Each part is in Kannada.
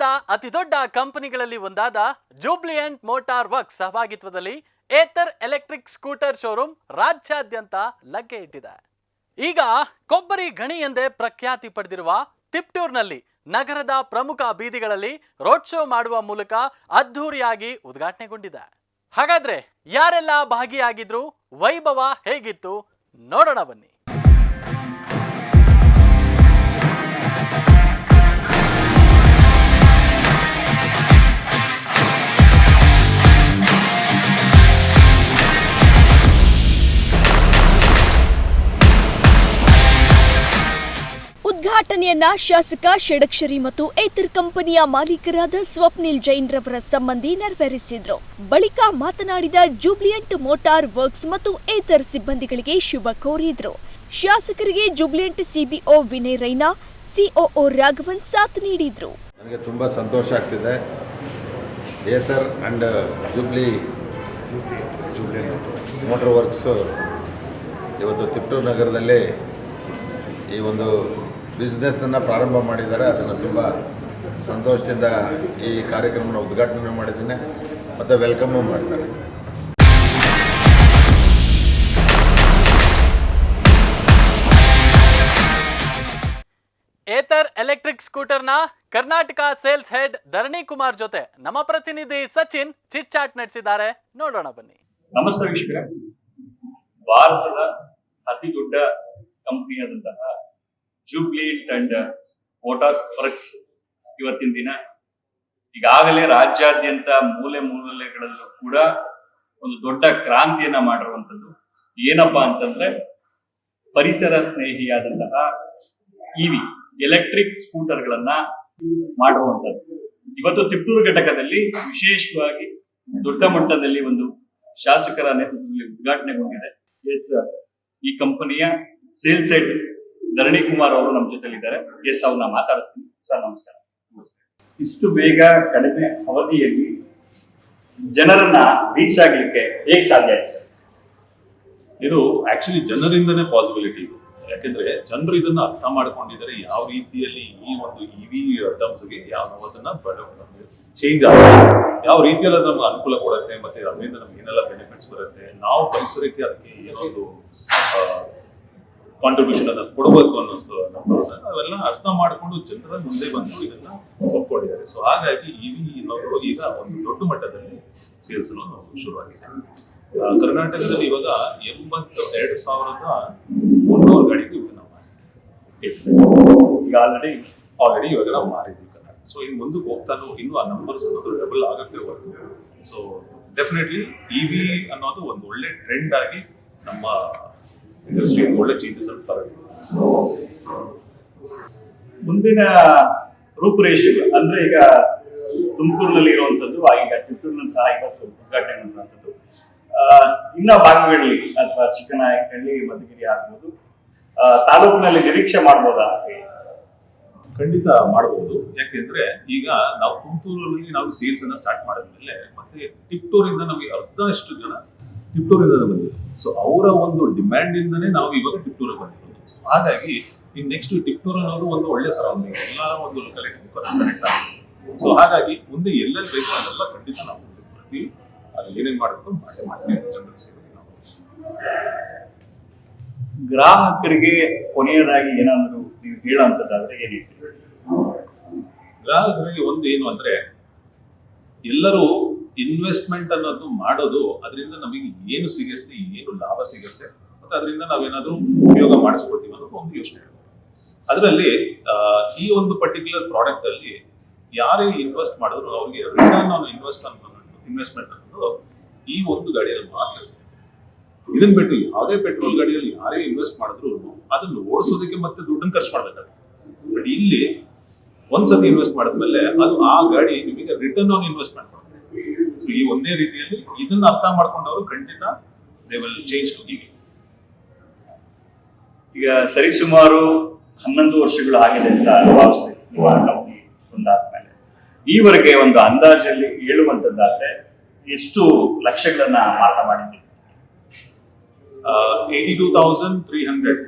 ದೇಶದ ಅತಿದೊಡ್ಡ ಕಂಪನಿಗಳಲ್ಲಿ ಒಂದಾದ ಜೂಬ್ಲಿಯಂಟ್ ಮೋಟಾರ್ ವರ್ಕ್ಸ್ ಸಹಭಾಗಿತ್ವದಲ್ಲಿ ಏತರ್ ಎಲೆಕ್ಟ್ರಿಕ್ ಸ್ಕೂಟರ್ ಶೋರೂಮ್ ರಾಜ್ಯಾದ್ಯಂತ ಲಗ್ಗೆ ಇಟ್ಟಿದೆ. ಈಗ ಕೊಬ್ಬರಿ ಗಣಿ ಎಂದೇ ಪ್ರಖ್ಯಾತಿ ಪಡೆದಿರುವ ತಿಪ್ಟೂರ್ನಲ್ಲಿ ನಗರದ ಪ್ರಮುಖ ಬೀದಿಗಳಲ್ಲಿ ರೋಡ್ ಶೋ ಮಾಡುವ ಮೂಲಕ ಅದ್ಧೂರಿಯಾಗಿ ಉದ್ಘಾಟನೆಗೊಂಡಿದೆ. ಹಾಗಾದ್ರೆ ಯಾರೆಲ್ಲ ಭಾಗಿಯಾಗಿದ್ರು, ವೈಭವ ಹೇಗಿತ್ತು ನೋಡೋಣ ಬನ್ನಿ. ಉದ್ಘಾಟನೆಯನ್ನ ಶಾಸಕ ಷಡಕ್ಷರಿ ಮತ್ತು ಏತರ್ ಕಂಪನಿಯ ಮಾಲೀಕರಾದ ಸ್ವಪ್ನಿಲ್ ಜೈನ್ ರವರ ಸಂಬಂಧಿ ನೆರವೇರಿಸಿದ್ರು. ಬಳಿಕ ಮಾತನಾಡಿದ ಜೂಬ್ಲಿಯಂಟ್ ಮೋಟಾರ್ ವರ್ಕ್ಸ್ ಮತ್ತು ಏತರ್ ಸಿಬ್ಬಂದಿಗಳಿಗೆ ಶುಭ ಕೋರಿದ್ರು. ಶಾಸಕರಿಗೆ Jubilant CBO Vinay Raina, COO Raghavan ಸಾಥ್ ನೀಡಿದ್ರು. ನನಗೆ ತುಂಬಾ ಸಂತೋಷ ಆಗ್ತಿದೆ. Ather and Jubilant motor works ಇವತ್ತು ತಿಪ್ಟೂರು ನಗರದಲ್ಲಿ ಈ ಒಂದು ಬಿಸ್ನೆಸ್ನನ್ನು ಪ್ರಾರಂಭ ಮಾಡಿದ್ದಾರೆ. ಅದನ್ನು ತುಂಬ ಸಂತೋಷದಿಂದ ಈ ಕಾರ್ಯಕ್ರಮನ ಉದ್ಘಾಟನೆ ಮಾಡಿದ್ದೀನಿ. ಮತ್ತು ವೆಲ್ಕಮ್ಮು ಮಾಡ್ತಾರೆ. ಏತರ್ ಎಲೆಕ್ಟ್ರಿಕ್ ಸ್ಕೂಟರ್ನ ಕರ್ನಾಟಕ ಸೇಲ್ಸ್ ಹೆಡ್ ಧರಣಿ ಕುಮಾರ್ ಜೊತೆ ನಮ್ಮ ಪ್ರತಿನಿಧಿ ಸಚಿನ್ ಚಿಟ್ ಚಾಟ್ ನಡೆಸಿದ್ದಾರೆ. ನೋಡೋಣ ಬನ್ನಿ. ನಮಸ್ತೆ ವೀಕ್ಷಕರೇ. ಭಾರತದ ಅತಿ ದೊಡ್ಡ ಕಂಪನಿಯಾದಂತಹ ಜೂಬ್ಲಿಂಟ್ ಅಂಡ್ ಮೋಟಾರ್ಸ್ ವರ್ಕ್ಸ್ ಇವತ್ತಿನ ದಿನ. ಈಗಾಗಲೇ ರಾಜ್ಯಾದ್ಯಂತ ಮೂಲೆ ಮೂಲೆಗಳಲ್ಲೂ ಕೂಡ ಒಂದು ದೊಡ್ಡ ಕ್ರಾಂತಿಯನ್ನ ಮಾಡಿರುವಂಥದ್ದು. ಏನಪ್ಪಾ ಅಂತಂದ್ರೆ ಪರಿಸರ ಸ್ನೇಹಿಯಾದಂತಹ ಇವಿ ಎಲೆಕ್ಟ್ರಿಕ್ ಸ್ಕೂಟರ್ಗಳನ್ನ ಮಾಡಿರುವಂಥದ್ದು. ಇವತ್ತು ತಿಪ್ಪೂರು ಘಟಕದಲ್ಲಿ ವಿಶೇಷವಾಗಿ ದೊಡ್ಡ ಮಟ್ಟದಲ್ಲಿ ಒಂದು ಶಾಸಕರ ನೇತೃತ್ವದಲ್ಲಿ ಉದ್ಘಾಟನೆಗೊಂಡಿದೆ. ಈ ಕಂಪನಿಯ ಸೇಲ್ಸ್ ಧರಣಿ ಕುಮಾರ್ ಅವರು ನಮ್ಮ ಜೊತೆಲಿದ್ದಾರೆ. ಎಸ್ ಅವ್ರನ್ನ ಮಾತಾಡಿಸ್ತೀನಿ. ಸರ್ ನಮಸ್ಕಾರ. ನಮಸ್ಕಾರ. ಇಷ್ಟು ಬೇಗ ಕಡಿಮೆ ಅವಧಿಯಲ್ಲಿ ಜನರನ್ನ ರೀಚ್ ಆಗ್ಲಿಕ್ಕೆ ಹೇಗೆ ಸಾಧ್ಯ ಆಯ್ತು ಸರ್? ಇದು ಆಕ್ಚುಲಿ ಜನರಿಂದನೇ ಪಾಸಿಬಿಲಿಟಿ ಇದು. ಯಾಕೆಂದ್ರೆ ಜನರು ಇದನ್ನ ಅರ್ಥ ಮಾಡ್ಕೊಂಡಿದ್ದಾರೆ ಯಾವ ರೀತಿಯಲ್ಲಿ ಈ ಒಂದು ಇವಿ ಟರ್ಮ್ಸ್ಗೆ ಯಾವ ಅದನ್ನ ಚೇಂಜ್ ಆಗುತ್ತೆ. ಯಾವ ರೀತಿಯಲ್ಲಿ ಅದು ನಮ್ಗೆ ಅನುಕೂಲ ಕೊಡುತ್ತೆ ಮತ್ತೆ ಅದರಿಂದ ನಮ್ಗೆ ಏನೆಲ್ಲ ಬೆನಿಫಿಟ್ಸ್ ಬರುತ್ತೆ ನಾವು ಪರಿಸರಕ್ಕೆ ಅದಕ್ಕೆ ಏನೊಂದು ಕಾಂಟ್ರಿಬ್ಯೂಷನ್ ಅನ್ನೋದು ಕೊಡಬೇಕು ಅನ್ನಿಸ್ತು ಅವೆಲ್ಲ ಅರ್ಥ ಮಾಡಿಕೊಂಡು ಜನರ ಮುಂದೆ ಬಂದು ಇದನ್ನ ಒಪ್ಕೊಂಡಿದ್ದಾರೆ. ಸೊ ಹಾಗಾಗಿ ಇವಿ ಅನ್ನೋದು ಈಗ ಒಂದು ದೊಡ್ಡ ಮಟ್ಟದಲ್ಲಿ ಸೇಲ್ಸ್ ಶುರುವಾಗಿದೆ. ಆ, ಕರ್ನಾಟಕದಲ್ಲಿ ಇವಾಗ ಎಂಬತ್ತು ಎರಡು ಸಾವಿರದ ಮುನ್ನೂರು ಗಾಡಿಗೆ ಇವಾಗ ನಾವು ಈಗ ಆಲ್ರೆಡಿ ಆಲ್ರೆಡಿ ಇವಾಗ ನಾವು ಮಾರಿದ್ವಿ ಕರ್ನಾಟಕ. ಸೊ ಇನ್ನು ಮುಂದಕ್ಕೆ ಹೋಗ್ತಾನು ಇನ್ನೂ ಆ ನಂಬರ್ಸ್ ಅನ್ನೋದು ಡಬಲ್ ಆಗುತ್ತೆ ಹೊರತು. ಸೊ ಡೆಫಿನೆಟ್ಲಿ ಇ ವಿ ಅನ್ನೋದು ಒಂದು ಒಳ್ಳೆ ಟ್ರೆಂಡ್ ಆಗಿ ನಮ್ಮ ಇಂಡಸ್ಟ್ರಿ ಒಳ್ಳೆ ಚೇಂಜಸ್ ತರುತ್ತೆ ಮುಂದಿನ ರೂಪುರೇಷೆಗಳು ಅಂದ್ರೆ ಈಗ ತುಮಕೂರಿನಲ್ಲಿ ಇರುವಂತದ್ದು ಈಗ ಚಿತ್ತೂರಿನಲ್ಲಿ ಸಹ ಇವತ್ತು ಉದ್ಘಾಟನೆ ಮಾಡುವಂಥದ್ದು. ಆ, ಇನ್ನ ಭಾಗಗಳಲ್ಲಿ ಅಥವಾ ಚಿಕ್ಕನಾಯಕಹಳ್ಳಿ ಮಧುಗಿರಿ ಆಗ್ಬೋದು. ಆ, ತಾಲೂಕಿನಲ್ಲಿ ನಿರೀಕ್ಷೆ ಮಾಡ್ಬೋದಾ? ಖಂಡಿತ ಮಾಡಬಹುದು ಯಾಕೆಂದ್ರೆ ಈಗ ನಾವು ತುಮಕೂರಲ್ಲಿ ನಾವು ಸೇಲ್ಸ್ ಅನ್ನ ಸ್ಟಾರ್ಟ್ ಮಾಡಿದ್ಮೇಲೆ ಮತ್ತೆ ಟಿಪ್ಟೂರಿಂದ ನಮಗೆ ಅರ್ಧಷ್ಟು ಜನ ಟಿಪ್ಟೂರಿಂದ ಬಂದಿದೆ. ಸೊ ಅವರ ಒಂದು ಡಿಮ್ಯಾಂಡ್ ಇಂದನೇ ನಾವು ಇವಾಗ ಟಿಪ್ಟೂರಿಗೆ ಬಂದಿರೋದು. ಸೊ ಹಾಗಾಗಿ ಈ ನೆಕ್ಸ್ಟ್ ಟಿಪ್ಟೂರ್ ಅನ್ನೋದು ಒಂದು ಒಳ್ಳೆ ಸರೌಂಡಿಂಗ್. ಎಲ್ಲ ಒಂದು ಲೊಕಾಲಿಟಿ ಕನೆಕ್ಟ್ ಆಗುತ್ತೆ ಸೊ ಹಾಗಾಗಿ ಮುಂದೆ ಎಲ್ಲೆಲ್ಲಿ ಬೇಕು ಅದೆಲ್ಲ ಖಂಡಿತ ನಾವು ಬರ್ತೀವಿ ಅದು ಏನೇನು ಮಾಡಬೇಕು ಮಾಡೇ ಮಾಡ್ತೀವಿ ಜನರಿಗೆ ನಾವು. ಗ್ರಾಹಕರಿಗೆ ಕೊನೆಯದಾಗಿ ಏನಾದರೂ ನೀವು ಹೇಳುವಂಥದ್ದಾದ್ರೆ ಏನ್ ಹೇಳ್ತೀರಿ ಗ್ರಾಹಕರಿಗೆ ಒಂದು ಏನು ಅಂದ್ರೆ ಎಲ್ಲರೂ ಇನ್ವೆಸ್ಟ್ಮೆಂಟ್ ಅನ್ನೋದು ಮಾಡೋದು, ಅದರಿಂದ ನಮಗೆ ಏನು ಸಿಗುತ್ತೆ, ಏನು ಲಾಭ ಸಿಗುತ್ತೆ, ಮತ್ತೆ ಅದರಿಂದ ನಾವೇನಾದರೂ ಉಪಯೋಗ ಮಾಡಿಸ್ಕೊಳ್ತೀವಿ ಅನ್ನೋದು ಒಂದು ಯೋಚನೆ. ಅದರಲ್ಲಿ ಈ ಒಂದು ಪರ್ಟಿಕ್ಯುಲರ್ ಪ್ರಾಡಕ್ಟ್ ಅಲ್ಲಿ ಯಾರೇ ಇನ್ವೆಸ್ಟ್ ಮಾಡಿದ್ರು ಅವ್ರಿಗೆ ರಿಟರ್ನ್ ಆನ್ ಇನ್ವೆಸ್ಟ್ ಅನ್ನೋ ಇನ್ವೆಸ್ಟ್ಮೆಂಟ್ ಅನ್ನೋದು ಈ ಒಂದು ಗಾಡಿಯಲ್ಲಿ ಮಾತ್ರ ಸಿಗುತ್ತೆ. ಇದನ್ನ ಬಿಟ್ಟು ಯಾವುದೇ ಪೆಟ್ರೋಲ್ ಗಾಡಿಯಲ್ಲಿ ಯಾರೇ ಇನ್ವೆಸ್ಟ್ ಮಾಡಿದ್ರು ಅದನ್ನು ಓಡಿಸೋದಕ್ಕೆ ಮತ್ತೆ ದುಡ್ಡನ್ನು ಖರ್ಚು ಮಾಡ್ಬೇಕಾಗುತ್ತೆ. ಬಟ್ ಇಲ್ಲಿ, ಒಂದ್ಸತಿ ಇನ್ವೆಸ್ಟ್ ಮಾಡಿದ್ಮೇಲೆ ಅದು ಆ ಗಾಡಿ ನಿಮಗೆ ರಿಟರ್ನ್ ಆನ್ ಇನ್ವೆಸ್ಟ್ಮೆಂಟ್ ಮಾಡುತ್ತೆ ಸೊ ಈ ಒಂದೇ ರೀತಿಯಲ್ಲಿ ಇದನ್ನ ಅರ್ಥ ಮಾಡ್ಕೊಂಡವರು ಖಂಡಿತ ದೇ ವಿಲ್ ಚೇಂಜ್ ಟು ಗಿವಿ ಈಗ ಸರಿಸುಮಾರು ಹನ್ನೊಂದು ವರ್ಷಗಳು ಆಗಿದೆ ಅಂತ ಅನುಭವಿಸ್ತೀವಿ. ಕಂಪನಿ ಒಂದಾದ್ಮೇಲೆ. ಈವರೆಗೆ ಒಂದು ಅಂದಾಜಲ್ಲಿ ಹೇಳುವಂತದ್ದಾದ್ರೆ ಎಷ್ಟು ಲಕ್ಷಗಳನ್ನ ಮಾರಾಟ ಮಾಡಿದ್ದೀವಿ? Eighty two thousand three hundred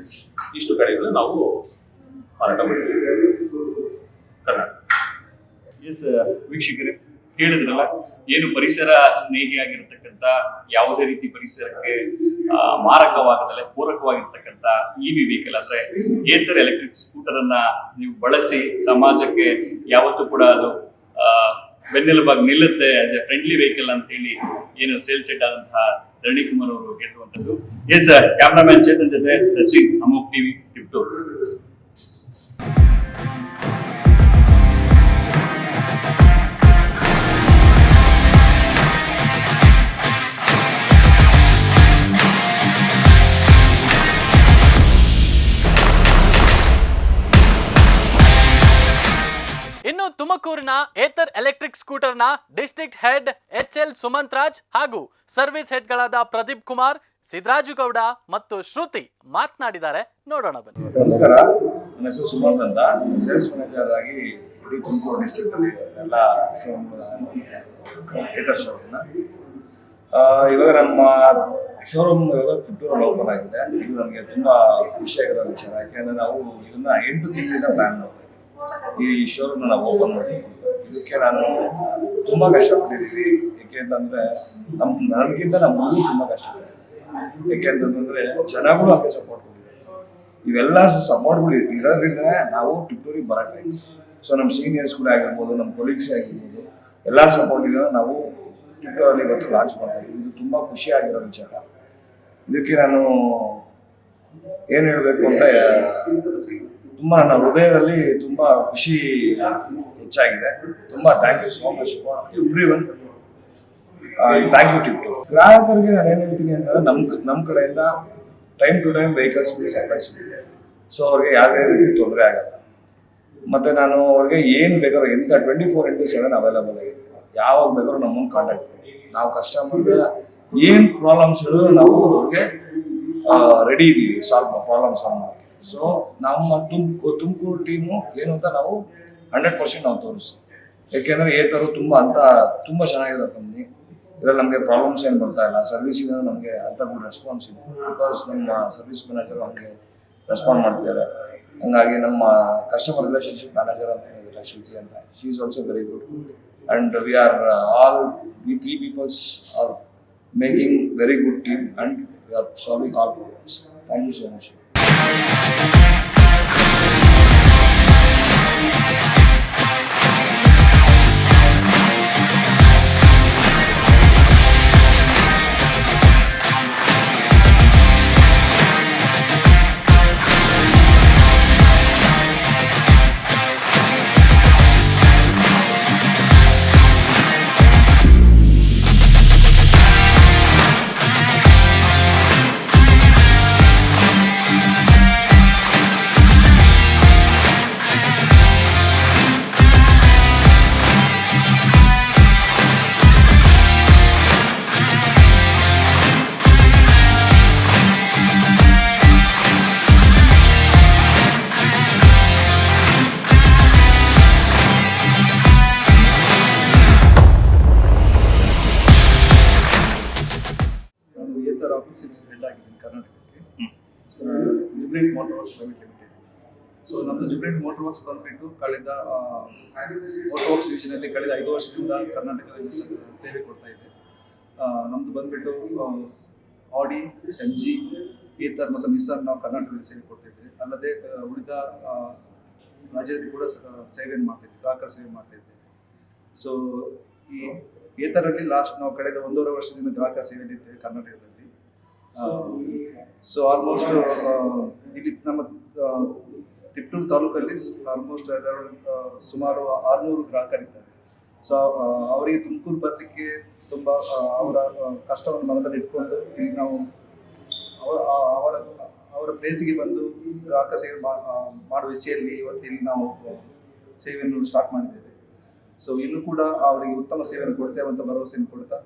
ಇಷ್ಟು ಕಡೆಗಳು ನಾವು ಮಾರಾಟ ಮಾಡಿದ್ದೀವಿ. ಕರ್ನಾಟಕ. ಎಸ್ ವೀಕ್ಷಕರೇ ಕೇಳಿದ್ರಲ್ಲ? ಏನು ಪರಿಸರ ಸ್ನೇಹಿಯಾಗಿರ್ತಕ್ಕಂಥ, ಯಾವುದೇ ರೀತಿ ಪರಿಸರಕ್ಕೆ ಮಾರಕವಾಗದಲ್ಲೇ ಪೂರಕವಾಗಿರ್ತಕ್ಕಂಥ ಇ ವಿ ವೆಹಿಕಲ್ ಅಂದ್ರೆ ಏತರ ಎಲೆಕ್ಟ್ರಿಕ್ ಸ್ಕೂಟರ್ ಅನ್ನ ನೀವು ಬಳಸಿ ಸಮಾಜಕ್ಕೆ ಯಾವತ್ತೂ ಕೂಡ ಅದು ಬೆನ್ನೆಲುಬಾಗಿ ನಿಲ್ಲುತ್ತೆ ಆಸ್ ಎ ಫ್ರೆಂಡ್ಲಿ ವೆಹಿಕಲ್ ಅಂತ ಹೇಳಿ ಏನು ಸೇಲ್ ಸೆಟ್ ಆದಂತಹ ರಣಿ ಕುಮಾರ್ ಅವರು ಹೇಳಿರುವಂತದ್ದು ಎಸ್ ಕ್ಯಾಮ್ರಾಮನ್ ಚೇತನ್ ಜೊತೆ ಸಚಿನ್, ಅಮೋಕ್ ಟಿವಿ ತಿಪ್ಟೂರು ತುಮಕೂರಿನ Ather electric ಸ್ಕೂಟರ್ನ district head H L Sumanth Raj ಹಾಗೂ ಸರ್ವಿಸ್ ಹೆಡ್ಗಳಾದ ಪ್ರದೀಪ್ ಕುಮಾರ್ ಸಿದ್ದರಾಜು ಗೌಡ ಮತ್ತು ಶ್ರುತಿ ಮಾತನಾಡಿದ್ದಾರೆ. ನೋಡೋಣ ಬನ್ನಿ. ನಮಸ್ಕಾರ. ನನ್ನ ಹೆಸರು ಸುಮಂತ್ ಅಂತ. ಸೇಲ್ಸ್ ಮ್ಯಾನೇಜರ್ ಆಗಿ ಇಡೀ ತುಮಕೂರು ಡಿಸ್ಟ್ರಿಕ್ಟ್ ಅಲ್ಲಿ ಎಲ್ಲ ಶೋರೂಮ್ನ ಇವಾಗ ನಮ್ಮ ಶೋರೂಮ್ ಇವಾಗ ಪುತ್ತೂರಲ್ಲಿ ಓಪನ್ ಆಗಿದೆ. ಇದು ನಮಗೆ ತುಂಬಾ ಖುಷಿಯಾಗಿರೋ ವಿಚಾರ. ಯಾಕೆಂದ್ರೆ ನಾವು ಇದನ್ನ ಎಂಟು ತಿಂಗಳಿಂದ ಪ್ಲಾನ್ ಮಾಡ್ತಾ ಇದ್ದೀವಿ ಈ ಶೋರೂಮ್ ನಾವು ಓಪನ್ ಮಾಡಿ. ಇದಕ್ಕೆ ನಾನು ತುಂಬಾ ಕಷ್ಟಪಟ್ಟಿದ್ದೀವಿ ಏಕೆ ಅಂತಂದ್ರೆ ನಮ್ಮ ನನಗಿಂತ ನಮ್ಮ ಮಗು ತುಂಬಾ ಕಷ್ಟಪಟ್ಟಿದ್ದೀವಿ ಏಕೆ ಅಂತಂದ್ರೆ ಜನಗಳು ಅದಕ್ಕೆ ಸಪೋರ್ಟ್ ಕೊಟ್ಟಿದ್ದಾರೆ. ಇವೆಲ್ಲ ಸಪೋರ್ಟ್ಗಳು ಇರೋದ್ರಿಂದ ನಾವು ಟಿಪ್ಟೂರಿಗೆ ಬರೋಕ್ಕೆ ಸೊ ನಮ್ಮ ಸೀನಿಯರ್ಸ್ ಕೂಡ ಆಗಿರ್ಬೋದು ನಮ್ಮ ಕೊಲೀಗ್ಸ್ ಆಗಿರ್ಬೋದು, ಎಲ್ಲ ಸಪೋರ್ಟ್ ಇದೆ ನಾವು ಟಿಪ್ಟೂರಲ್ಲಿ ಇವತ್ತು ಲಾಂಚ್ ಮಾಡ್ತೀವಿ ಇದು ತುಂಬ ಖುಷಿಯಾಗಿರೋ ವಿಚಾರ. ಇದಕ್ಕೆ ನಾನು ಏನು ಹೇಳಬೇಕು ಅಂತ ತುಂಬ ನನ್ನ ಹೃದಯದಲ್ಲಿ ತುಂಬ ಖುಷಿ ಹೆಚ್ಚಾಗಿದೆ. ತುಂಬ thank you so much for everyone thank you Tiptur ಗ್ರಾಹಕರಿಗೆ ನಾನು ಏನು ಹೇಳ್ತೀನಿ ಅಂತಂದ್ರೆ ನಮ್ಮ ನಮ್ಮ ಕಡೆಯಿಂದ ಟೈಮ್ ಟು ಟೈಮ್ ವೆಹಿಕಲ್ಸ್ಗಳು ಸಪ್ಲೈ ಸಿಗುತ್ತೆ. ಸೊ ಅವ್ರಿಗೆ ಯಾವುದೇ ರೀತಿ ತೊಂದರೆ ಆಗಲ್ಲ. ಮತ್ತು ನಾನು ಅವ್ರಿಗೆ ಏನು ಬೇಕಾದ್ರೂ ಎಂತ twenty four into seven available ಆಗಿರ್ತೀನಿ ಯಾವಾಗ ಬೇಕಾದ್ರೂ ನಮ್ಮನ್ನು ಕಾಂಟ್ಯಾಕ್ಟ್ ಮಾಡಿ. ನಾವು ಕಸ್ಟಮರ್ಗೆ ಏನು ಪ್ರಾಬ್ಲಮ್ಸ್ ಹೇಳಿದ್ರು ನಾವು ಅವ್ರಿಗೆ ರೆಡಿ ಇದ್ದೀವಿ ಸಾಲ್ವ್ ಪ್ರಾಬ್ಲಮ್ ಸಾಲ್ವ್ ಮಾಡೋಕ್ಕೆ ಸೊ ನಮ್ಮ ತುಮಕೂರು ತುಮಕೂರು ಟೀಮು ಏನು ಅಂತ ನಾವು ಹಂಡ್ರೆಡ್ ಪರ್ಸೆಂಟ್ ನಾವು ತೋರಿಸ್ತೀವಿ. ಯಾಕೆಂದರೆ ಏತರು ತುಂಬ ಅಂತ, ತುಂಬ ಚೆನ್ನಾಗಿದೆ ಕಂಪ್ನಿ ಇದರಲ್ಲಿ ನಮಗೆ ಪ್ರಾಬ್ಲಮ್ಸ್ ಏನು ಬರ್ತಾ ಇಲ್ಲ. ಸರ್ವಿಸಿಂದ ನಮಗೆ ಅಂತ ಗುಡ್ ರೆಸ್ಪಾನ್ಸ್ ಇದೆ ಬಿಕಾಸ್ ನಮ್ಮ ಸರ್ವಿಸ್ ಮ್ಯಾನೇಜರ್ ಹಂಗೆ ರೆಸ್ಪಾಂಡ್ ಮಾಡ್ತಿದ್ದಾರೆ. ಹಂಗಾಗಿ ನಮ್ಮ ಕಸ್ಟಮರ್ ರಿಲೇಷನ್ಶಿಪ್ ಮ್ಯಾನೇಜರ್ ಅಂತ ಹೇಳಿದ್ರೆ ಶ್ರುತಿ ಅಂತ. She is also very good and we are all we three peoples are making very good team and we are solving all problems thank you so much ನಾನು ಸೊ ನಮ್ಮದು ಜುಬ್ಲೆಂಟ್ ಮೋಟರ್ ವರ್ಕ್ಸ್ ಬಂದ್ಬಿಟ್ಟು ಕಳೆದ ಮೋಟರ್ ವರ್ಕ್ಸ್ ಡಿವಿಷನಲ್ಲಿ ಕಳೆದ ಐದು ವರ್ಷದಿಂದ ಕರ್ನಾಟಕದಲ್ಲಿ ಸೇವೆ ಕೊಡ್ತಾ ಇದೆ. ನಮ್ಮದು ಬಂದ್ಬಿಟ್ಟು ಆಡಿ ಎಂ ಜಿ ಏತರ್ ಮತ್ತು ನಿಸಾನ್ ನಾವು ಕರ್ನಾಟಕದಲ್ಲಿ ಸೇವೆ ಕೊಡ್ತಾ ಅಲ್ಲದೆ ಉಳಿದ ರಾಜ್ಯದಲ್ಲಿ ಕೂಡ ಸೇವೆಯನ್ನು ಮಾಡ್ತಾ ಇದ್ದೀವಿ ಗ್ರಾಹಕ ಸೇವೆ ಮಾಡ್ತಾ ಸೊ ಈ ಏತರಲ್ಲಿ ಲಾಸ್ಟ್ ನಾವು ಕಳೆದ ಒಂದೂವರೆ ವರ್ಷದಿಂದ ಗ್ರಾಹಕ ಸೇವೆಯಲ್ಲಿ ಇದ್ದೇವೆ ಕರ್ನಾಟಕದಲ್ಲಿ. ಸೊ ಆಲ್ಮೋಸ್ಟ್ ಇಲ್ಲಿ ನಮ್ಮ ತಿಪ್ಟೂರು ತಾಲೂಕಲ್ಲಿ ಆಲ್ಮೋಸ್ಟ್ ಸುಮಾರು ಆರುನೂರು ಗ್ರಾಹಕರಿದ್ದಾರೆ. ಸೊ ಅವರಿಗೆ ತುಮಕೂರು ಬರಲಿಕ್ಕೆ ತುಂಬ ಅವರ ಕಷ್ಟವನ್ನು ಮನದಲ್ಲಿ ಇಟ್ಕೊಂಡು ಇಲ್ಲಿ ನಾವು ಅವರ ಅವರ ಅವರ ಪ್ಲೇಸಿಗೆ ಬಂದು ಗ್ರಾಹಕ ಸೇವೆ ಮಾಡುವ ವಿಷಯದಲ್ಲಿ ಇವತ್ತು ಇಲ್ಲಿ ನಾವು ಸೇವೆಯನ್ನು ಸ್ಟಾರ್ಟ್ ಮಾಡಿದ್ದೇವೆ. ಸೊ ಇನ್ನು ಕೂಡ ಅವರಿಗೆ ಉತ್ತಮ ಸೇವೆಯನ್ನು ಕೊಡ್ತೇವೆ ಅಂತ ಭರವಸೆಯನ್ನು ಕೊಡ್ತಾ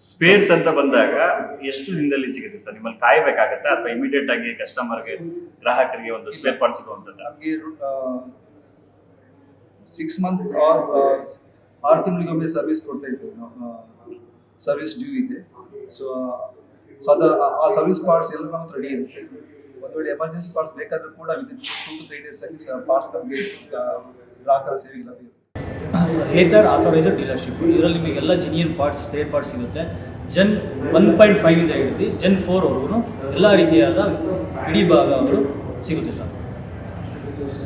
ಸ್ಪೇಸ್ ಅಂತ ಬಂದಾಗ ಎಷ್ಟು ದಿನದಲ್ಲಿ ಸಿಗುತ್ತೆ ಸರ್? ನಿಮ್ಮಲ್ಲಿ ಕಾಯಬೇಕಾಗತ್ತೆ ಅಥವಾ ಇಮಿಡಿಯೇಟ್ ಆಗಿ ಕಸ್ಟಮರ್ಗೆ ಗ್ರಾಹಕರಿಗೆ ಒಂದು ಸ್ಪೇರ್ ಪಾರ್ಟ್ ಸಿಗುವಂಥದ್ದು? ಸಿಕ್ಸ್ ಮಂತ್ ಆರ್ ಆರು ತಿಂಗಳಿಗೊಮ್ಮೆ ಸರ್ವಿಸ್ ಕೊಡ್ತಾ ಇದ್ದೇವೆ ಸರ್ವಿಸ್ ಡ್ಯೂ ಇದೆ. ಸೊ ಸೊ ಅದು ಆ- ಸರ್ವಿಸ್ ಪಾರ್ಟ್ಸ್ ಎಲ್ಲ ನಮ್ಮ ರೆಡಿ ಇರುತ್ತೆ. ಒಂದು ವೇಳೆ ಎಮರ್ಜೆನ್ಸಿ ಪಾರ್ಟ್ಸ್ ಬೇಕಾದರೂ ಕೂಡ ವಿದಿನ್ ಟೂ ಟು ತ್ರೀ ಅಲ್ಲಿ ಪಾರ್ಟ್ಸ್ ನಮಗೆ ಗ್ರಾಹಕರ ಸೇವೆಗೆ ಲಭ್ಯ ಹೇತರ್ ಆಥೋರೈಸ್ಡ್ ಡೀಲರ್ಶಿಪ್ ಇದರಲ್ಲಿ ನಿಮಗೆ ಎಲ್ಲ ಜಿನಿಯನ್ ಪಾರ್ಟ್ಸ್ ಸ್ಪೇರ್ ಪಾರ್ಟ್ಸ್ ಸಿಗುತ್ತೆ. ಜನ್ ಒನ್ ಪಾಯಿಂಟ್ ಫೈವಿಂದ ಹಿಡಿದು ಜನ್ ಫೋರ್ವರೆಗೂ ಎಲ್ಲ ರೀತಿಯಾದ ಇಡೀ ಭಾಗಗಳು ಸಿಗುತ್ತೆ ಸರ್.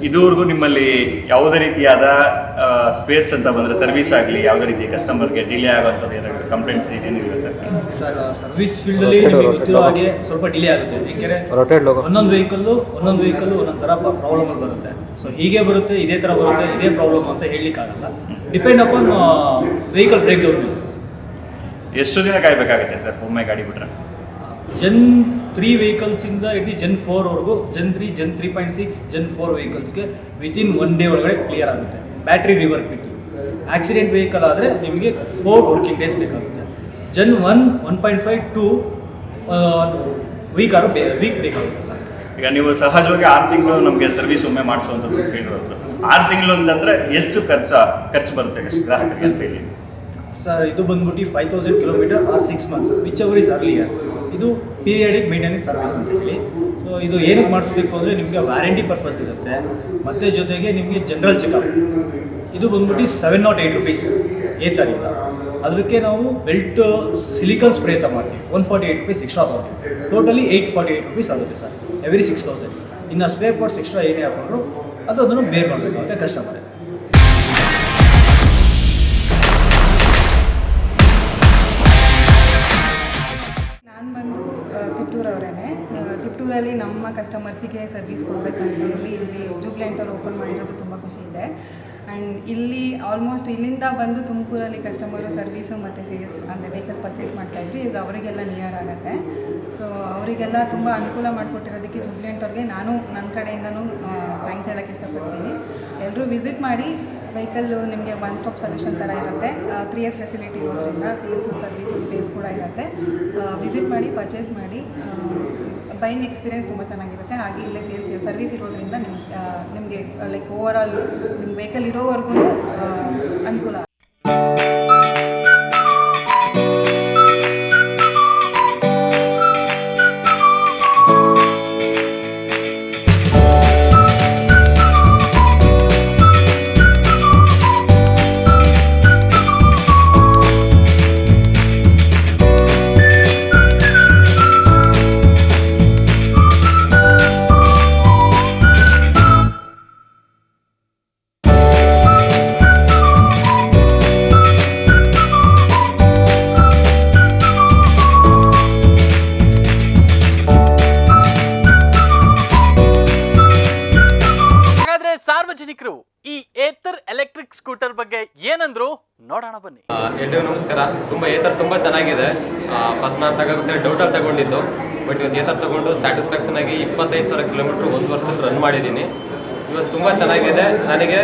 ಇದುವರೆಗೂ ನಿಮ್ಮಲ್ಲಿ ಯಾವುದೇ ರೀತಿಯಾದ ಸ್ಪೇಸ್ ಅಂತ ಬಂದರೆ ಸರ್ವಿಸ್ ಆಗಲಿ ಯಾವುದೇ ರೀತಿ ಕಸ್ಟಮರ್ಗೆ ಡಿಲೇ ಆಗುವಂಥದ್ದು ಏನಾದರೂ ಕಂಪ್ಲೇಂಟ್ಸ್ ಏನಿಲ್ಲ ಸರ್ ಸರ್ ಸರ್ವಿಸ್ ಫೀಲ್ಡಲ್ಲಿ ನಿಮಗೆ ಗೊತ್ತಿರೋ ಹಾಗೆ ಸ್ವಲ್ಪ ಡಿಲೇ ಆಗುತ್ತೆ. ಏಕೆಂದರೆ ಒಂದೊಂದು ವೆಹಿಕಲ್ಲು ಒಂದೊಂದು ವೆಹಿಕಲ್ಲು ಒಂದೊಂದು ಥರ ಪ್ರಾಬ್ಲಮ್ ಬರುತ್ತೆ. ಸೊ ಹೀಗೆ ಬರುತ್ತೆ ಇದೇ ಥರ ಬರುತ್ತೆ ಇದೇ ಪ್ರಾಬ್ಲಮ್ ಅಂತ ಹೇಳಲಿಕ್ಕಾಗಲ್ಲ depend upon vehicle breakdown ಮೇಲೆ. ಎಷ್ಟು ದಿನ ಕಾಯಬೇಕಾಗುತ್ತೆ ಸರ್ ಒಮ್ಮೆ ಗಾಡಿ ಬಿಟ್ರೆ? ಜನ್ ತ್ರೀ ವೆಹಿಕಲ್ಸಿಂದ ಹಿಡಿದು gen ಫೋರ್ವರೆಗೂ gen three gen three point six gen four ವೆಹಿಕಲ್ಸ್ಗೆ within one day ಒಳಗಡೆ ಕ್ಲಿಯರ್ ಆಗುತ್ತೆ. ಬ್ಯಾಟ್ರಿ ರಿವರ್ಕ್ ಬಿಟ್ಟು ಆಕ್ಸಿಡೆಂಟ್ ವೆಹಿಕಲ್ ಆದರೆ ನಿಮಗೆ ಫೋರ್ ವರ್ಕಿಂಗ್ ಡೇಸ್ ಬೇಕಾಗುತ್ತೆ. Gen one one point five to week ಆರು ವೀಕ್ ಬೇಕಾಗುತ್ತೆ ಸರ್. ಈಗ ನೀವು ಸಹಜವಾಗಿ ಆರು ತಿಂಗಳು ನಮಗೆ ಸರ್ವಿಸ್ ಒಮ್ಮೆ ಮಾಡಿಸುವಂಥದ್ದು ಅಂತ ಹೇಳಿರೋದು ಆರು ತಿಂಗಳು ಅಂತಂದರೆ ಎಷ್ಟು ಖರ್ಚ ಖರ್ಚು ಬರುತ್ತೆ ಗ್ರಾಹಕರಿಗೆ ಅಂತ ಹೇಳಿ? ಸರ್ ಇದು ಬಂದ್ಬಿಟ್ಟು five thousand kilometre or six months whichever is earlier ಇದು ಪೀರಿಯಡಿಕ್ ಮೇಂಟೆನೆನ್ಸ್ ಸರ್ವಿಸ್ ಅಂತ ಹೇಳಿ. ಸೊ ಇದು ಏನಕ್ಕೆ ಮಾಡಿಸ್ಬೇಕು ಅಂದರೆ ನಿಮಗೆ ವ್ಯಾರಂಟಿ ಪರ್ಪಸ್ ಇರುತ್ತೆ. ಮತ್ತು ಜೊತೆಗೆ ನಿಮಗೆ ಜನರಲ್ ಚೆಕಪ್ ಇದು ಬಂದ್ಬಿಟ್ಟು ಸೆವೆನ್ ನಾಟ್ ಏಯ್ಟ್ ರುಪೀಸ್ ಏತರಿಂದ ಅದಕ್ಕೆ ನಾವು ಬೆಲ್ಟ್ ಸಿಲಿಕನ್ ಸ್ಪ್ರೇ ಅಂತ ಮಾಡ್ತೀವಿ. One forty eight rupees extra ತೊಗೊತೀವಿ. Totally eight forty eight rupees ಆಗುತ್ತೆ ಸರ್ ಎವ್ರಿ ಸಿಕ್ಸ್ ತೌಸಂಡ್ ಇನ್ನು ಸ್ಪೇ ಪಾರ್ಟ್ಸ್ ಎಕ್ಸ್ಟ್ರಾ ಏನೇ ಹಾಕೊಂಡ್ರು, ಅದು ಅದನ್ನು ಬೇರ್ ಮಾಡಬೇಕು ಅಂತ ಕಸ್ಟಮರ್ ತಿಪ್ಟೂರಲ್ಲಿ ನಮ್ಮ ಕಸ್ಟಮರ್ಸಿಗೆ ಸರ್ವಿಸ್ ಕೊಡಬೇಕಂತ ಹೇಳಿ ಇಲ್ಲಿ ಜೂಬ್ಲೆಂಟ್ ಓಪನ್ ಮಾಡಿರೋದು ತುಂಬ ಖುಷಿ ಇದೆ. ಆ್ಯಂಡ್ ಇಲ್ಲಿ ಆಲ್ಮೋಸ್ಟ್ ಇಲ್ಲಿಂದ ಬಂದು ತುಮಕೂರಲ್ಲಿ ಕಸ್ಟಮರು ಸರ್ವೀಸು ಮತ್ತು ಸೇಲ್ಸ್ ಅಂದರೆ ವೆಹಿಕಲ್ ಪರ್ಚೇಸ್ ಮಾಡ್ತಾಯಿದ್ವಿ ಈಗ ಅವರಿಗೆಲ್ಲ ನಿಯರ್ ಆಗುತ್ತೆ. ಸೊ ಅವರಿಗೆಲ್ಲ ತುಂಬ ಅನುಕೂಲ ಮಾಡಿಕೊಟ್ಟಿರೋದಕ್ಕೆ ಜೂಬ್ಲೆಂಟ್ ಅವ್ರಿಗೆ ನಾನು ನನ್ನ ಕಡೆಯಿಂದನೂ ಥ್ಯಾಂಕ್ಸ್ ಹೇಳೋಕ್ಕೆ ಇಷ್ಟಪಡ್ತೀನಿ. ಎಲ್ಲರೂ ವಿಸಿಟ್ ಮಾಡಿ ವೆಹಿಕಲ್ಲು ನಿಮಗೆ ಒನ್ ಸ್ಟಾಪ್ ಸೊಲ್ಯೂಷನ್ ಥರ ಇರುತ್ತೆ. ತ್ರೀ ಎಸ್ ಫೆಸಿಲಿಟಿ ಇರೋದ್ರಿಂದ ಸೇಲ್ಸು ಸರ್ವಿಸು ಸ್ಪೇಸ್ ಕೂಡ ಇರುತ್ತೆ. ವಿಸಿಟ್ ಮಾಡಿ ಪರ್ಚೇಸ್ ಮಾಡಿ ಬೈಯಿಂಗ್ ಎಕ್ಸ್ಪೀರಿಯೆನ್ಸ್ ತುಂಬ ಚೆನ್ನಾಗಿರುತ್ತೆ. ಹಾಗೆ ಇಲ್ಲೇ ಸೇಲ್ಸ್ ಸರ್ವಿಸ್ ಇರೋದ್ರಿಂದ ನಿಮ್ಗೆ ನಿಮಗೆ ಲೈಕ್ ಓವರ್ ಆಲ್ ನಿಮ್ಮ ವೆಹಿಕಲ್ ಇರೋವರೆಗೂ ಅನುಕೂಲ ಚೆನ್ನಾಗಿದೆ. ಫಸ್ಟ್ ನಾನು ತಗೋಬೇಕಾದ್ರೆ ಡೌಟಲ್ಲಿ ತಗೊಂಡಿದ್ದು. ಬಟ್ ಇವತ್ತು ಏತರ ತಗೊಂಡು ಸ್ಯಾಟಿಸ್ಫ್ಯಾಕ್ಷನ್ ಆಗಿ ಇಪ್ಪತ್ತೈದು ಸಾವಿರ ಕಿಲೋಮೀಟ್ರ್ ಒಂದು ವರ್ಷದಲ್ಲಿ ರನ್ ಮಾಡಿದ್ದೀನಿ. ಇವತ್ತು ತುಂಬ ಚೆನ್ನಾಗಿದೆ. ನನಗೆ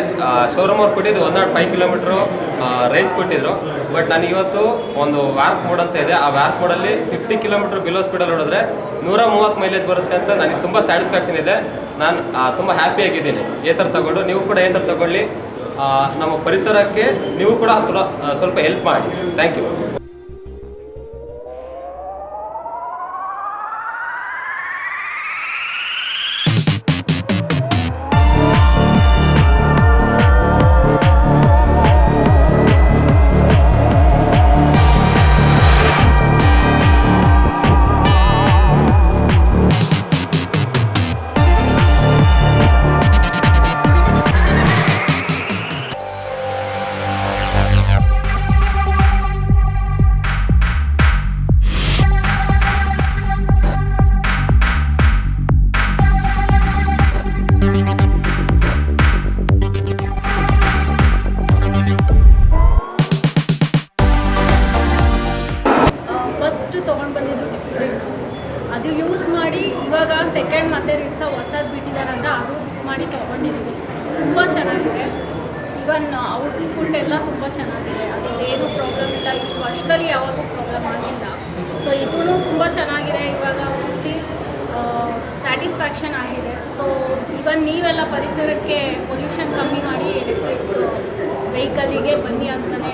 ಶೋರೂಮ್ ಅವ್ರು ಕೊಟ್ಟಿದ್ದು one not five kilometre range ಕೊಟ್ಟಿದ್ರು. ಬಟ್ ನಾನು ಇವತ್ತು ಒಂದು ವ್ಯಾರ್ಕ್ ಮೋಡ್ ಅಂತ ಇದೆ. ಆ ವ್ಯಾರ್ಕ್ ಮೋಡಲ್ಲಿ ಫಿಫ್ಟಿ ಕಿಲೋಮೀಟ್ರ್ ಬಿಲೋ ಸ್ಪೀಡಲ್ಲಿ ಹೊಡೆದ್ರೆ ನೂರ ಮೂವತ್ತು ಮೈಲೇಜ್ ಬರುತ್ತೆ ಅಂತ ನನಗೆ ತುಂಬ ಸ್ಯಾಟಿಸ್ಫ್ಯಾಕ್ಷನ್ ಇದೆ. ನಾನು ತುಂಬ ಹ್ಯಾಪಿಯಾಗಿದ್ದೀನಿ ಥರ ತಗೊಂಡು ನೀವು ಕೂಡ ಏತರ ತಗೊಳ್ಳಿ. ನಮ್ಮ ಪರಿಸರಕ್ಕೆ ನೀವು ಕೂಡ ಸ್ವಲ್ಪ ಹೆಲ್ಪ್ ಮಾಡಿ. ಥ್ಯಾಂಕ್ ಯು ಮತ್ತೆ ರಿಟ್ಸ ಹೊಸದು ಬಿಟ್ಟಿದ್ದಾರೆ ಅಂತ ಅದು ಬುಕ್ ಮಾಡಿ ತೊಗೊಂಡಿದ್ವಿ ತುಂಬ ಚೆನ್ನಾಗಿದೆ. ಇವನ್ ಔಟ್ಪುಟ್ ಎಲ್ಲ ತುಂಬ ಚೆನ್ನಾಗಿದೆ. ಅದೇನು ಪ್ರಾಬ್ಲಮ್ ಇಲ್ಲ. ಇಷ್ಟು ವರ್ಷದಲ್ಲಿ ಯಾವಾಗೂ ಪ್ರಾಬ್ಲಮ್ ಆಗಿಲ್ಲ. ಸೊ ಇದೂ ತುಂಬ ಚೆನ್ನಾಗಿದೆ. ಇವಾಗ ಮುಗಿಸಿ ಸ್ಯಾಟಿಸ್ಫ್ಯಾಕ್ಷನ್ ಆಗಿದೆ. ಸೊ ಇವನ್ ನೀವೆಲ್ಲ ಪರಿಸರಕ್ಕೆ ಪೊಲ್ಯೂಷನ್ ಕಮ್ಮಿ ಮಾಡಿ ಎಲೆಕ್ಟ್ರಿಕ್ ವೆಹಿಕಲಿಗೆ ಬನ್ನಿ ಅಂತಲೇ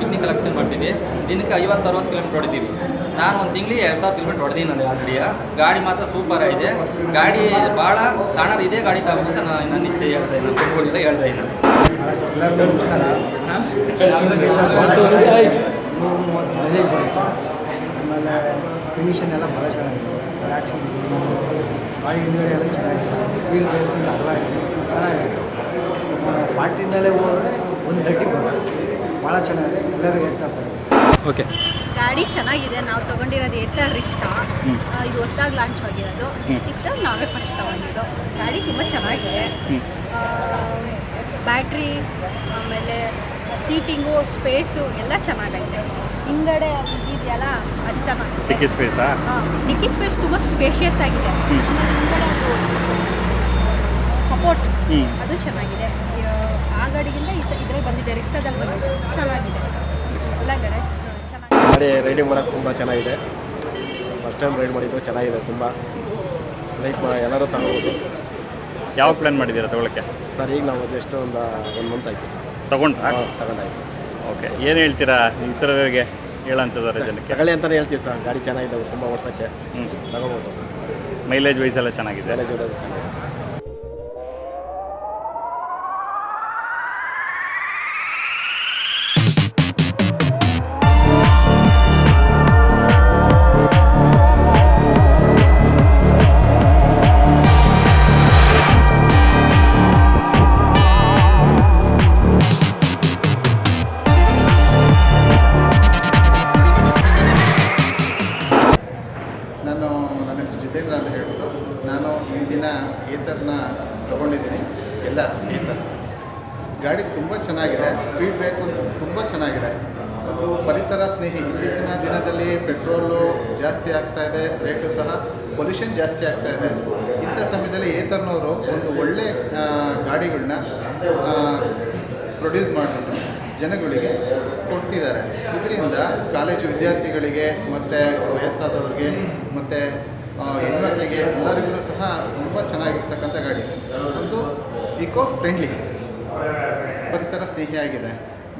ಪಿಕ್ನಿಕ್ ಕಲೆಕ್ಷನ್ ಮಾಡ್ತೀವಿ ದಿನಕ್ಕೆ ಐವತ್ತು, ಅರವತ್ತು ಕಿಲೋಮೀಟರ್ ಹೊಡಿತೀವಿ. ನಾನು ಒಂದು ತಿಂಗಳಿಗೆ ಎರಡು ಸಾವಿರ ಕಿಲೋಮೀಟರ್ ಹೊಡೆದೀನಿ ನಾನು ಗಾಡಿಯ ಗಾಡಿ ಮಾತ್ರ ಸೂಪರ್ ಆಗಿದೆ. ಗಾಡಿ ಭಾಳ ತಾಣದ ಇದೇ ಗಾಡಿ ತಗೋಬೇಕಂತ ನಾನು ನನ್ನ ಇಚ್ಛೆ ಹೇಳ್ತಾ ಇದ್ದೀನಿ. ಕೊಡ್ಬೋದಿಲ್ಲ ಹೇಳ್ತಾ ಇದ್ದೀನಿ. ಆಮೇಲೆ ಫಿನಿಷನ್ ಎಲ್ಲ ಭಾಳ ಚೆನ್ನಾಗಿದೆ ರಿಯಾಕ್ಷನ್ ಇದೆ ಬಾಡಿ ಹಿಂದ್ಗಡೆ ಎಲ್ಲ ಚೆನ್ನಾಗಿದೆ ವೀಲ್ ಅಲ್ಲ ಚೆನ್ನಾಗಿದೆ ಫಾರ್ಟಿನಲ್ಲೇ ಹೋದರೆ ಒಂದು ತರ್ಟಿ ಬರುತ್ತೆ. ಭಾಳ ಚೆನ್ನಾಗಿದೆ. ಎಲ್ಲರೂ ಇಷ್ಟಪಡ್ತಾರೆ ಓಕೆ. ಗಾಡಿ ಚೆನ್ನಾಗಿದೆ. ನಾವು ತಗೊಂಡಿರೋದು ಎತ್ತ ರಿಸ್ತಾ ಇದು ಹೊಸದಾಗಿ ಲಾಂಚ್ ಆಗಿರೋದು. ಇದ್ದಾಗ ನಾವೇ ಫಸ್ಟ್ ತಗೊಂಡಿದ್ದು. ಗಾಡಿ ತುಂಬ ಚೆನ್ನಾಗಿದೆ. ಬ್ಯಾಟ್ರಿ ಆಮೇಲೆ ಸೀಟಿಂಗು ಸ್ಪೇಸು ಎಲ್ಲ ಚೆನ್ನಾಗೈತೆ. ಹಿಂಗಡೆ ಅದು ಇದೆಯಲ್ಲ ಅದು ಚೆನ್ನಾಗಿದೆ ಡಿಕ್ಕಿ ಸ್ಪೇಸಾ ಹಾಂ ಡಿಕ್ಕಿ ಸ್ಪೇಸ್ ತುಂಬ ಸ್ಪೇಷಿಯಸ್ ಆಗಿದೆ. ಆಮೇಲೆ ಹಿಂದ್ಗಡೆ ಅದು ಸಪೋರ್ಟ್ ಅದು ಚೆನ್ನಾಗಿದೆ. ಗಾಡಿಗಿಂತ ಇದ್ರೆ ಬಂದಿದೆ. ರಿಸ್ಕಾದಲ್ಲಿ ಬಂದಿದೆ. ಚೆನ್ನಾಗಿದೆ. ಎಲ್ಲ ಕಡೆ ಗಾಡಿ ರೈಡಿಂಗ್ ಮಾಡೋಕ್ಕೆ ತುಂಬ ಚೆನ್ನಾಗಿದೆ. ಫಸ್ಟ್ ಟೈಮ್ ರೈಡ್ ಮಾಡಿದ್ದು ಚೆನ್ನಾಗಿದೆ ತುಂಬ. ಲೈಕ್ ಎಲ್ಲರೂ ತಗೋಬೋದು. ಯಾವ ಪ್ಲ್ಯಾನ್ ಮಾಡಿದ್ದೀರಾ ತಗೊಳಕ್ಕೆ? ಸರ್ ಈಗ ನಾವು ಅದೆಷ್ಟು ಒಂದು ಒಂದು ಮಂತ್ ಆಯಿತು ಸರ್. ತಗೊಂಡು ತಗೊಂಡಾಯ್ತು. ಓಕೆ. ಏನು ಹೇಳ್ತೀರಾ? ಇತರರಿಗೆ ಹೇಳಂತಿದ್ದಾರೆ ಜನಕ್ಕೆ. ತಗೊಳ್ಳಿ ಅಂತಲೇ ಹೇಳ್ತೀವಿ ಸರ್. ಗಾಡಿ ಚೆನ್ನಾಗಿದೆ ತುಂಬ ಓಡ್ಸೋಕ್ಕೆ ಹ್ಞೂ ತಗೋಬೋದು. ಮೈಲೇಜ್ ವೈಸ್ ಎಲ್ಲ ಚೆನ್ನಾಗಿದೆ. ಮೈಲೇಜ್ ಚೆನ್ನಾಗಿದೆ ಸರ್. ಜಿತೇಂದ್ರ ಅಂತ ಹೇಳ್ಬಿಟ್ಟು ನಾನು ಈ ದಿನ ಏತರ್ನ ತೊಗೊಂಡಿದ್ದೀನಿ, ಎಲ್ಲ ಏತರ್. ಗಾಡಿ ತುಂಬ ಚೆನ್ನಾಗಿದೆ ಫೀಡ್ಬ್ಯಾಕ್ ಅಂತೂ ತುಂಬ ಚೆನ್ನಾಗಿದೆ. ಮತ್ತು ಪರಿಸರ ಸ್ನೇಹಿ, ಇತ್ತೀಚಿನ ದಿನದಲ್ಲಿ ಪೆಟ್ರೋಲು ಜಾಸ್ತಿ ಆಗ್ತಾ ಇದೆ, ರೇಟು ಸಹ ಪೊಲ್ಯೂಷನ್ ಜಾಸ್ತಿ ಆಗ್ತಾ ಇದೆ. ಇಂಥ ಸಮಯದಲ್ಲಿ ಏತರ್ನವರು ಒಂದು ಒಳ್ಳೆ ಗಾಡಿಗಳನ್ನ ಪ್ರೊಡ್ಯೂಸ್ ಮಾಡಿಬಿಟ್ಟು ಜನಗಳಿಗೆ ಕೊಡ್ತಿದ್ದಾರೆ. ಇದರಿಂದ ಕಾಲೇಜು ವಿದ್ಯಾರ್ಥಿಗಳಿಗೆ, ಮತ್ತು ವಯಸ್ಸಾದವ್ರಿಗೆ, ಮತ್ತು ಹೆಣ್ಮಕ್ಳಿಗೆ ಎಲ್ಲರಿಗೂ ಸಹ ತುಂಬ ಚೆನ್ನಾಗಿರ್ತಕ್ಕಂಥ ಗಾಡಿ. ಒಂದು ಇಕೋ ಫ್ರೆಂಡ್ಲಿ ಪರಿಸರ ಸ್ನೇಹಿಯಾಗಿದೆ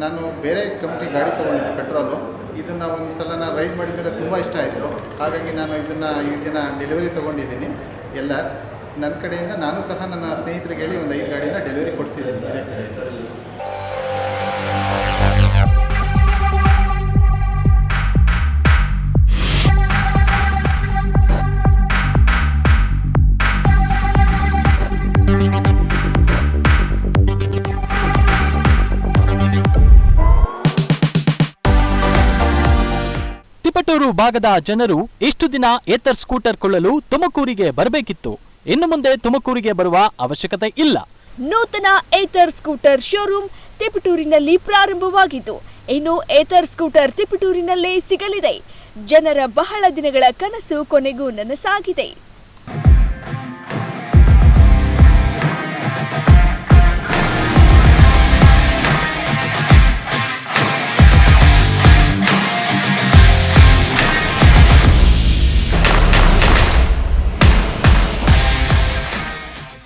ನಾನು ಬೇರೆ ಕಂಪ್ನಿ ಗಾಡಿ ತೊಗೊಂಡಿದ್ದೆ ಪೆಟ್ರೋಲು ಇದನ್ನು ಒಂದು ಸಲ ನಾನು ರೈಡ್ ಮಾಡಿದ್ಮೇಲೆ ತುಂಬ ಇಷ್ಟ ಆಯಿತು. ಹಾಗಾಗಿ ನಾನು ಇದನ್ನು ಈ ದಿನ ಡೆಲಿವರಿ ತೊಗೊಂಡಿದ್ದೀನಿ. ಎಲ್ಲ ನನ್ನ ಕಡೆಯಿಂದ ನಾನು ಸಹ ನನ್ನ ಸ್ನೇಹಿತರಿಗೆ ಹೇಳಿ ಒಂದು ಐದು ಗಾಡಿನ ಡೆಲಿವರಿ ಕೊಡಿಸಿದ್ದೀನಿ. ತಿಪಟೂರು ಭಾಗದ ಜನರು ಇಷ್ಟು ದಿನ ಏತರ್ ಸ್ಕೂಟರ್ ಕೊಳ್ಳಲು ತುಮಕೂರಿಗೆ ಬರಬೇಕಿತ್ತು. ಇನ್ನು ಮುಂದೆ ತುಮಕೂರಿಗೆ ಬರುವ ಅವಶ್ಯಕತೆ ಇಲ್ಲ. ನೂತನ ಏತರ್ ಸ್ಕೂಟರ್ ಶೋರೂಮ್ ತಿಪಟೂರಿನಲ್ಲಿ ಪ್ರಾರಂಭವಾಗಿದ್ದು, ಇನ್ನು ಏತರ್ ಸ್ಕೂಟರ್ ತಿಪಟೂರಿನಲ್ಲೇ ಸಿಗಲಿದೆ. ಜನರ ಬಹಳ ದಿನಗಳ ಕನಸು ಕೊನೆಗೂ ನನಸಾಗಿದೆ.